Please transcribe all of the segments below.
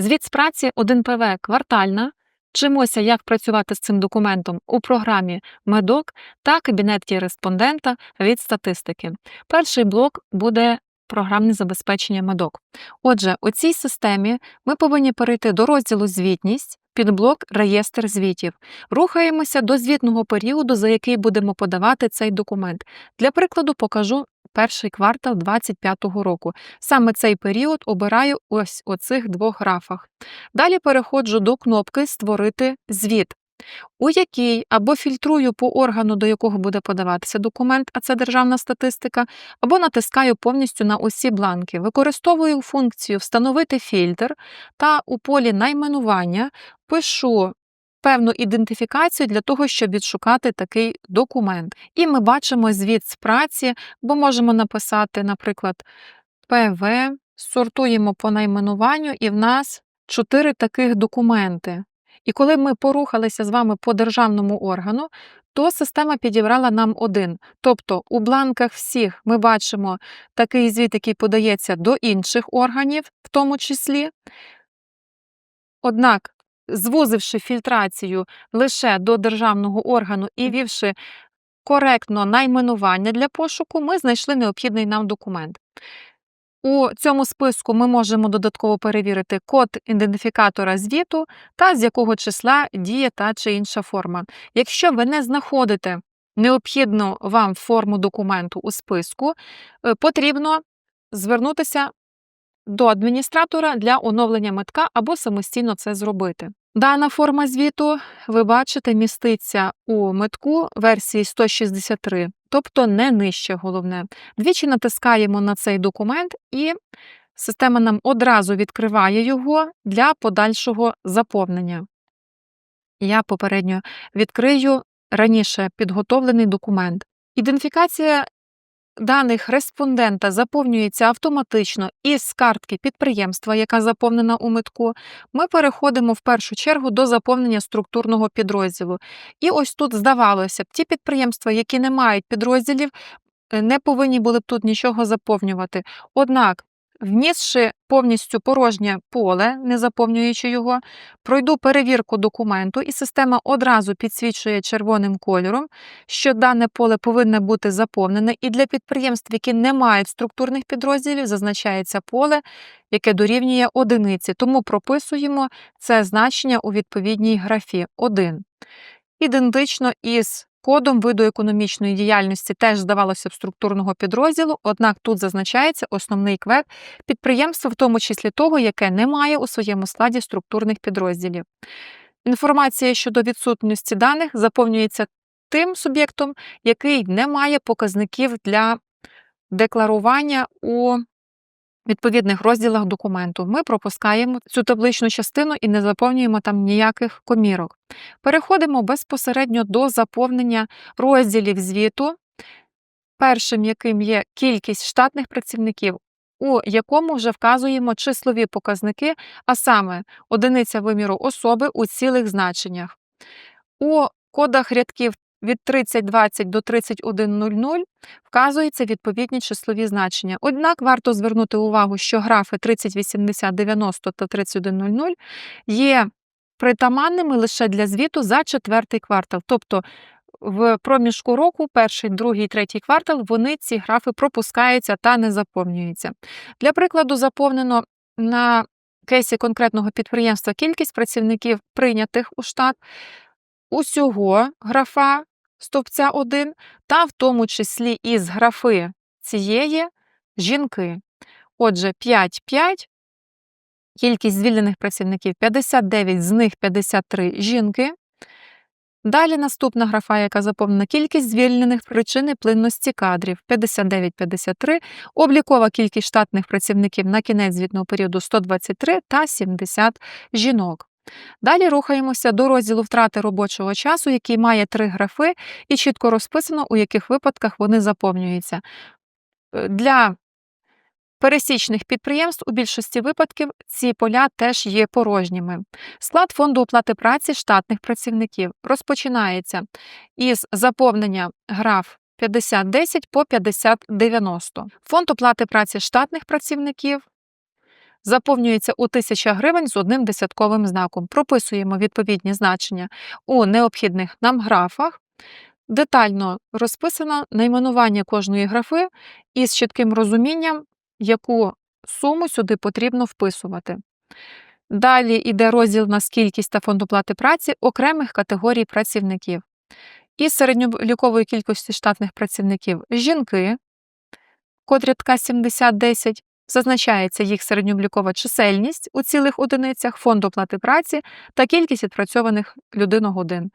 Звіт з праці 1ПВ квартальна. Вчимося, як працювати з цим документом у програмі Медок та кабінеті респондента від статистики. Перший блок буде програмне забезпечення Медок. Отже, у цій системі ми повинні перейти до розділу Звітність. Під блок Реєстр звітів. Рухаємося до звітного періоду, за який будемо подавати цей документ. Для прикладу покажу перший квартал 2025 року. Саме цей період обираю ось у цих двох графах. Далі переходжу до кнопки Створити звіт, у якій або фільтрую по органу, до якого буде подаватися документ, а це державна статистика, або натискаю повністю на усі бланки. Використовую функцію Встановити фільтр та у полі найменування пишу. Певну ідентифікацію для того, щоб відшукати такий документ. І ми бачимо звіт з праці, бо можемо написати, наприклад, ПВ, сортуємо по найменуванню, і в нас чотири таких документи. І коли ми порухалися з вами по державному органу, то система підібрала нам один. Тобто у бланках всіх ми бачимо такий звіт, який подається до інших органів, в тому числі. Однак, звузивши фільтрацію лише до державного органу і вівши коректно найменування для пошуку, ми знайшли необхідний нам документ. У цьому списку ми можемо додатково перевірити код ідентифікатора звіту та з якого числа діє та чи інша форма. Якщо ви не знаходите необхідну вам форму документу у списку, е, потрібно звернутися до адміністратора для оновлення метка або самостійно це зробити. Дана форма звіту, ви бачите, міститься у метку версії 163, тобто не нижче головне. Двічі натискаємо на цей документ, і система нам одразу відкриває його для подальшого заповнення. Я попередньо відкрию раніше підготовлений документ. Ідентифікація даних респондента заповнюється автоматично із картки підприємства, яка заповнена у митку, ми переходимо в першу чергу до заповнення структурного підрозділу. І ось тут здавалося б, ті підприємства, які не мають підрозділів, е, не повинні були б тут нічого заповнювати. Однак Внісши повністю порожнє поле, не заповнюючи його, пройду перевірку документу, і система одразу підсвічує червоним кольором, що дане поле повинне бути заповнене, і для підприємств, які не мають структурних підрозділів, зазначається поле, яке дорівнює одиниці. Тому прописуємо це значення у відповідній графі 1. Ідентично із Кодом виду економічної діяльності теж здавалося б структурного підрозділу, однак тут зазначається основний квет підприємства, в тому числі того, яке не має у своєму складі структурних підрозділів. Інформація щодо відсутності даних заповнюється тим суб'єктом, який не має показників для декларування у відповідних розділах документу. Ми пропускаємо цю табличну частину і не заповнюємо там ніяких комірок. Переходимо безпосередньо до заповнення розділів звіту, першим яким є кількість штатних працівників. У якому вже вказуємо числові показники, а саме одиниця виміру особи у цілих значеннях. У кодах рядків від 3020 до 3100 вказуються відповідні числові значення. Однак варто звернути увагу, що графи 3080, 90 та 3100 є притаманними лише для звіту за четвертий квартал. Тобто в проміжку року, перший, другий, третій квартал, вони ці графи пропускаються та не заповнюються. Для прикладу, заповнено на кейсі конкретного підприємства кількість працівників прийнятих у штат. Усього графа стовпця 1, та в тому числі із графи цієї жінки. Отже, 5, 5, кількість звільнених працівників 59, з них 53 жінки. Далі наступна графа, яка заповнена кількість звільнених причини плинності кадрів 59-53, облікова кількість штатних працівників на кінець звітного періоду 123 та 70 жінок. Далі рухаємося до розділу втрати робочого часу, який має три графи, і чітко розписано, у яких випадках вони заповнюються. Е, для пересічних підприємств у більшості випадків ці поля теж є порожніми. Склад фонду оплати праці штатних працівників розпочинається із заповнення граф 5010 по 5090. Фонд оплати праці штатних працівників заповнюється у 1000 гривень з одним десятковим знаком. Прописуємо відповідні значення у необхідних нам графах. Детально розписано найменування кожної графи із чітким розумінням, яку суму сюди потрібно вписувати. Далі йде розділ на кількість та фонд оплати праці окремих категорій працівників. Із середньолікової кількості штатних працівників жінки, котрі така 70-10, зазначається їх середньолікова чисельність у цілих одиницях, фонд оплати праці та кількість відпрацьованих людиногодин.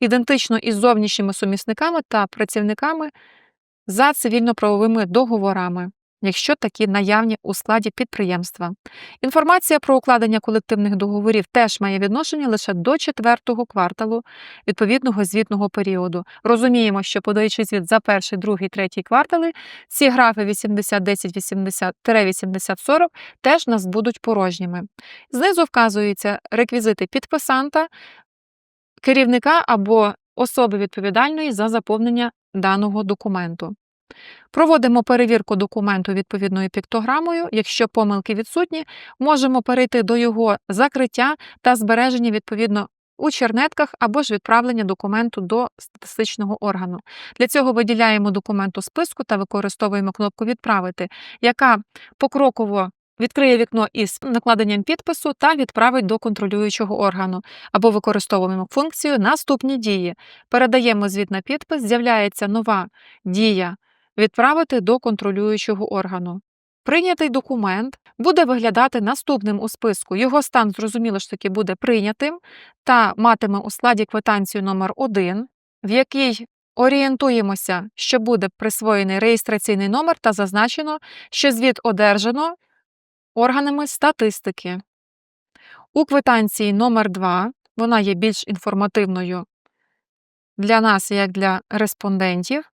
Ідентично із зовнішніми сумісниками та працівниками за цивільно-правовими договорами якщо такі наявні у складі підприємства. Інформація про укладення колективних договорів теж має відношення лише до четвертого кварталу відповідного звітного періоду. Розуміємо, що подаючи звіт за перший, другий, третій квартали, ці графи 80, 10, 80, 80, 40 теж нас будуть порожніми. Знизу вказуються реквізити підписанта, керівника або особи відповідальної за заповнення даного документу. Проводимо перевірку документу відповідною піктограмою. Якщо помилки відсутні, можемо перейти до його закриття та збереження відповідно у чернетках або ж відправлення документу до статистичного органу. Для цього виділяємо документ у списку та використовуємо кнопку Відправити, яка покроково відкриє вікно із накладенням підпису та відправить до контролюючого органу, або використовуємо функцію Наступні дії. Передаємо звіт на підпис, з'являється нова дія відправити до контролюючого органу. Прийнятий документ буде виглядати наступним у списку. Його стан, зрозуміло ж таки, буде прийнятим та матиме у складі квитанцію номер 1 в якій орієнтуємося, що буде присвоєний реєстраційний номер та зазначено, що звіт одержано органами статистики. У квитанції номер 2 вона є більш інформативною для нас, як для респондентів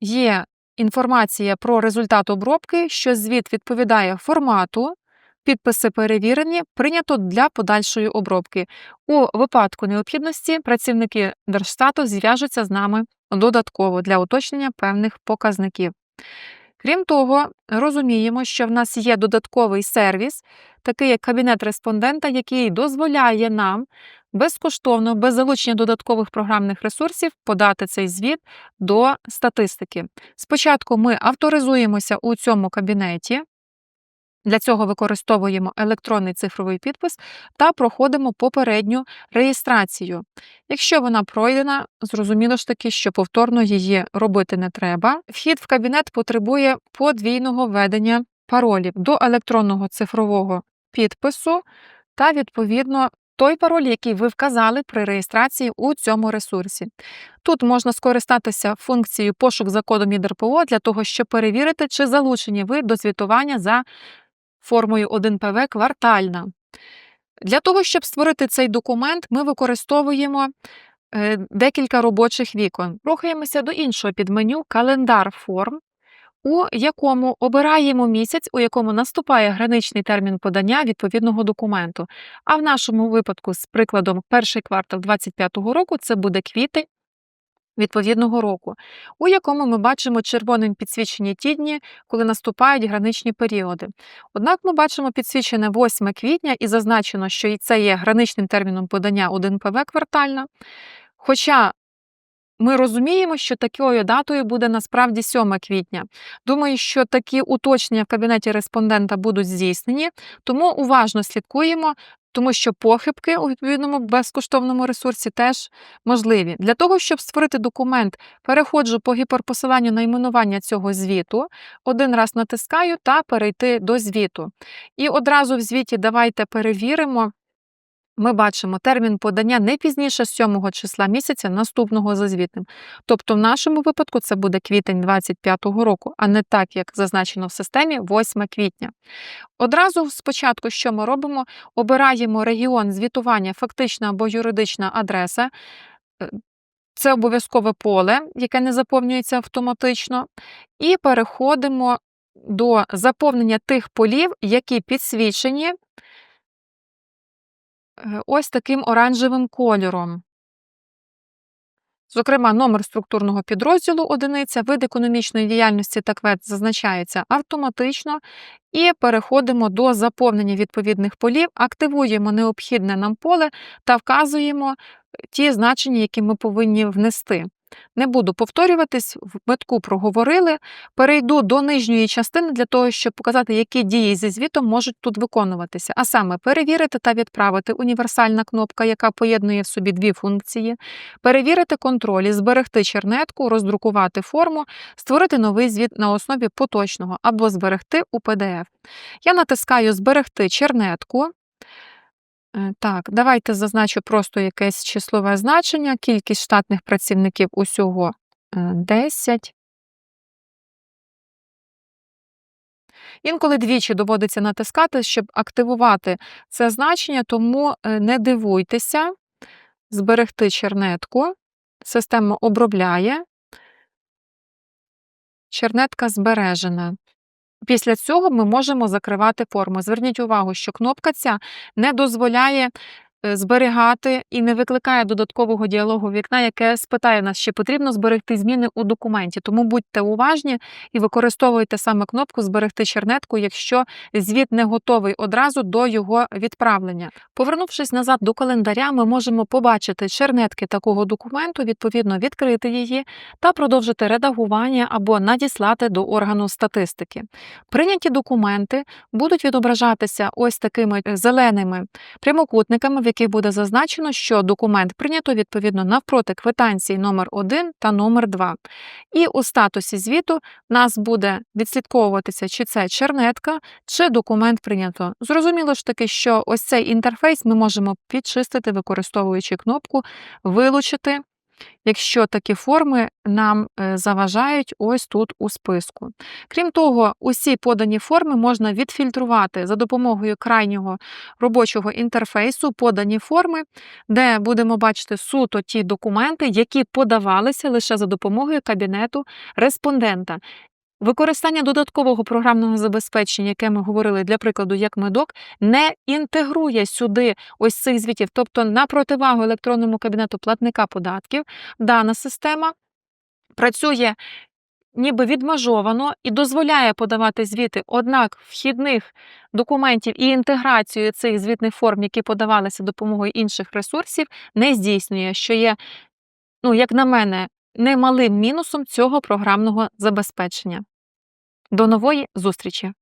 є інформація про результат обробки, що звіт відповідає формату, підписи перевірені, прийнято для подальшої обробки. У випадку необхідності працівники Держстату зв'яжуться з нами додатково для уточнення певних показників. Крім того, розуміємо, що в нас є додатковий сервіс, такий як кабінет респондента, який дозволяє нам безкоштовно, без залучення додаткових програмних ресурсів, подати цей звіт до статистики. Спочатку ми авторизуємося у цьому кабінеті. Для цього використовуємо електронний цифровий підпис та проходимо попередню реєстрацію. Якщо вона пройдена, зрозуміло ж таки, що повторно її робити не треба. Вхід в кабінет потребує подвійного введення паролів до електронного цифрового підпису та, відповідно, той пароль, який ви вказали при реєстрації у цьому ресурсі. Тут можна скористатися функцією пошук за кодом ЄДРПО для того, щоб перевірити, чи залучені ви до звітування за формою 1ПВ квартальна. Для того, щоб створити цей документ, ми використовуємо е, декілька робочих вікон. Рухаємося до іншого підменю Календар форм у якому обираємо місяць, у якому наступає граничний термін подання відповідного документу. А в нашому випадку, з прикладом, перший квартал 2025 року це буде квітень. Відповідного року, у якому ми бачимо червоним підсвічені ті дні, коли наступають граничні періоди. Однак ми бачимо підсвічене 8 квітня і зазначено, що це є граничним терміном подання 1 ПВ квартальна. Хоча ми розуміємо, що такою датою буде насправді 7 квітня. Думаю, що такі уточнення в кабінеті респондента будуть здійснені, тому уважно слідкуємо. Тому що похибки у відповідному безкоштовному ресурсі теж можливі. Для того, щоб створити документ, переходжу по гіперпосиланню найменування цього звіту, один раз натискаю та перейти до звіту. І одразу в звіті давайте перевіримо, ми бачимо термін подання не пізніше 7 числа місяця наступного за звітним. Тобто, в нашому випадку це буде квітень 2025 року, а не так, як зазначено в системі 8 квітня. Одразу спочатку, що ми робимо? Обираємо регіон звітування, фактична або юридична адреса. Е, це обов'язкове поле, яке не заповнюється автоматично, і переходимо до заповнення тих полів, які підсвічені ось таким оранжевим кольором. Зокрема, номер структурного підрозділу одиниця, вид економічної діяльності та квет зазначається автоматично, і переходимо до заповнення відповідних полів, активуємо необхідне нам поле та вказуємо ті значення, які ми повинні внести. Не буду повторюватись, в метку проговорили. Перейду до нижньої частини для того, щоб показати, які дії зі звітом можуть тут виконуватися. А саме перевірити та відправити універсальна кнопка, яка поєднує в собі дві функції, перевірити контролі, зберегти чернетку, роздрукувати форму, створити новий звіт на основі поточного або зберегти у PDF. Я натискаю Зберегти чернетку. Е, Так, давайте зазначу просто якесь числове значення. Кількість штатних працівників усього е, 10. Інколи двічі доводиться натискати, щоб активувати це значення, тому е, не дивуйтеся, зберегти чернетку. Система обробляє. Чернетка збережена. Після цього ми можемо закривати форму. Зверніть увагу, що кнопка ця не дозволяє зберігати і не викликає додаткового діалогу вікна, яке спитає нас, чи потрібно зберегти зміни у документі. Тому будьте уважні і використовуйте саме кнопку Зберегти чернетку, якщо звіт не готовий одразу до його відправлення. Повернувшись назад до календаря, ми можемо побачити чернетки такого документу, відповідно відкрити її та продовжити редагування або надіслати до органу статистики. Прийняті документи будуть відображатися ось такими е, зеленими прямокутниками, яких буде зазначено, що документ прийнято відповідно навпроти квитанції номер 1 та номер 2. І у статусі звіту нас буде відслідковуватися, чи це чернетка, чи документ прийнято. Зрозуміло ж таки, що ось цей інтерфейс ми можемо підчистити, використовуючи кнопку Вилучити якщо такі форми нам е, заважають ось тут у списку. Крім того, усі подані форми можна відфільтрувати за допомогою крайнього робочого інтерфейсу подані форми, де будемо бачити суто ті документи, які подавалися лише за допомогою кабінету респондента. Використання додаткового програмного забезпечення, яке ми говорили для прикладу, як медок, не інтегрує сюди ось цих звітів. Тобто, на противагу електронному кабінету платника податків, дана система працює ніби відмежовано і дозволяє подавати звіти, однак вхідних документів і інтеграцію цих звітних форм, які подавалися допомогою інших ресурсів, не здійснює, що є, ну, як на мене, немалим мінусом цього програмного забезпечення. До нової зустрічі!